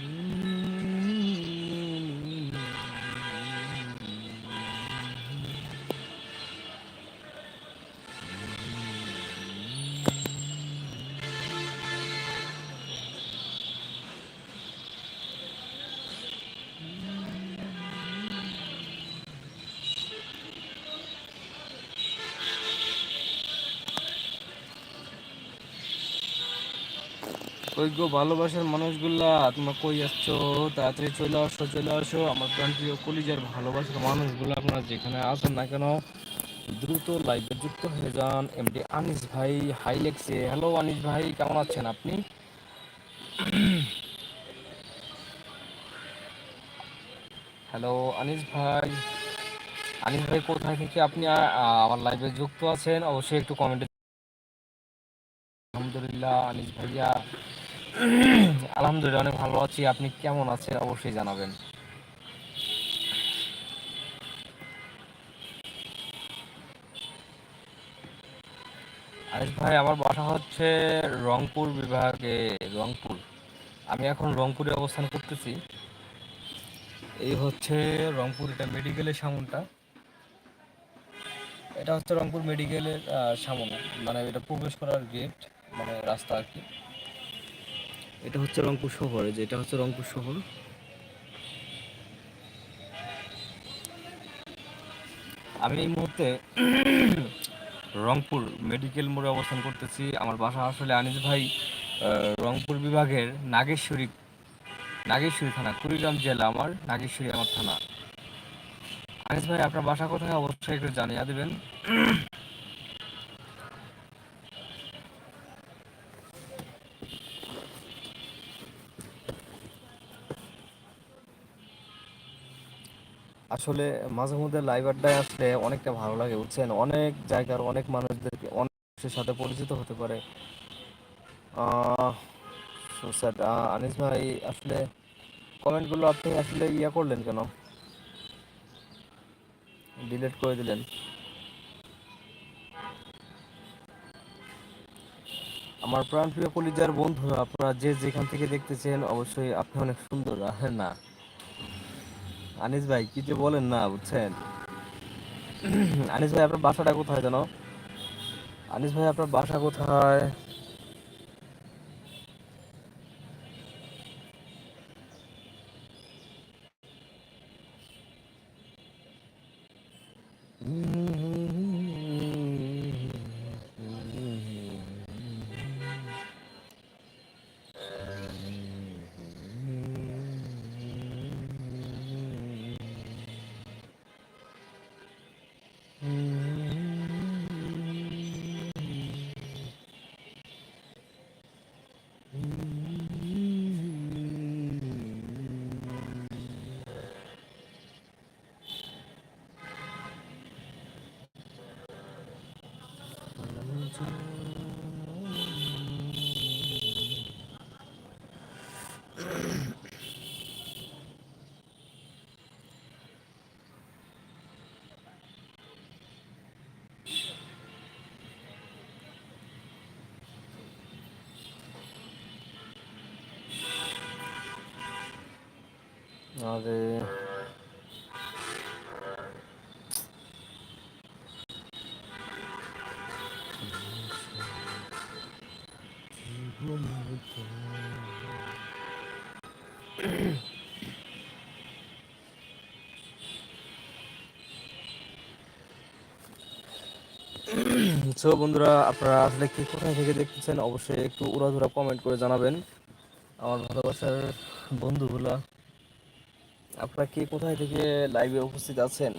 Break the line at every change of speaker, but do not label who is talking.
Mm. গো ভালোবাসার মানুষগুলা, তোমরা কই আসছো? তাড়াতাড়ি চলে আসো চলে আসো। আমার প্রাণ কলিজার ভালোবাসার মানুষগুলো আপনারা যেখানে আছেন না কেন, দ্রুত লাইভে যুক্ত হয়ে যান। এমডি আনিস ভাই হাই লেখছে হ্যালো আনিস ভাই, কেমন আছেন আপনি? হ্যালো আনিস ভাই। আনিস ভাই, কোথায় থেকে আপনি আমার লাইভে যুক্ত আছেন? অবশ্যই একটু কমেন্টে আলহামদুলিল্লাহ, আনিস ভাইয়া। আলহামদুলিল্লাহ, অনেক ভালো আছি। আপনি কেমন আছেন? অবশ্যই জানাবেন। আনিস ভাই, আমার বাসা হচ্ছে রংপুর বিভাগে, রংপুর। আমি এখন রংপুরে অবস্থান করতেছি। এই হচ্ছে রংপুর, এটা মেডিকেলের সামনটা। এটা হচ্ছে রংপুর মেডিকেলের সামন। মানে এটা প্রবেশ করার গেট মানে রাস্তা আর কি। এটা হচ্ছে রংপুর শহর, এই যে এটা হচ্ছে রংপুর শহর। আমি এই মুহূর্তে রংপুর মেডিকেল মোড়ে অবস্থান করতেছি। আমার বাসা আসলে আনিস ভাই রংপুর বিভাগের নাগেশ্বরী নাগেশ্বরী থানা, কুড়িগ্রাম জেলা আমার, নাগেশ্বরী আমার থানা। আনিস ভাই, আপনার বাসা কোথায়? অবশ্যই একটু জানিয়ে দিবেন। আসলে মাঝে মধ্যে লাইভ আড্ডায় আসলে অনেকটা ভালো লাগে, বুঝছেন? অনেক জায়গার অনেক মানুষদেরকে, অনেক মানুষের সাথে পরিচিত হতে পারে। আনিস ভাই, আসলে কমেন্টগুলো আপনি আসলে ইয়া করলেন কেন? ডিলিট করে দিলেন। আমার প্রাণপ্রিয় কলিজার বন্ধুরা, আপনারা যে যেখান থেকে দেখতেছেন, অবশ্যই আপনি অনেক সুন্দর না? আনিস ভাই, কি যে বলেন না, বুঝছেন? আনিস ভাই, আপনার বাসাটা কোথায় জানো? আনিস ভাই, আপনার বাসা কোথায়? আরে সো বন্ধুরা, আপনারা আসলে কি কোথায় থেকে দেখতেছেন, অবশ্যই একটু উড়াধুরা কমেন্ট করে জানাবেন। আমার ভালোবাসার বন্ধুগুলা, আপনারা কে কোথায় থেকে লাইভে উপস্থিত আছেন?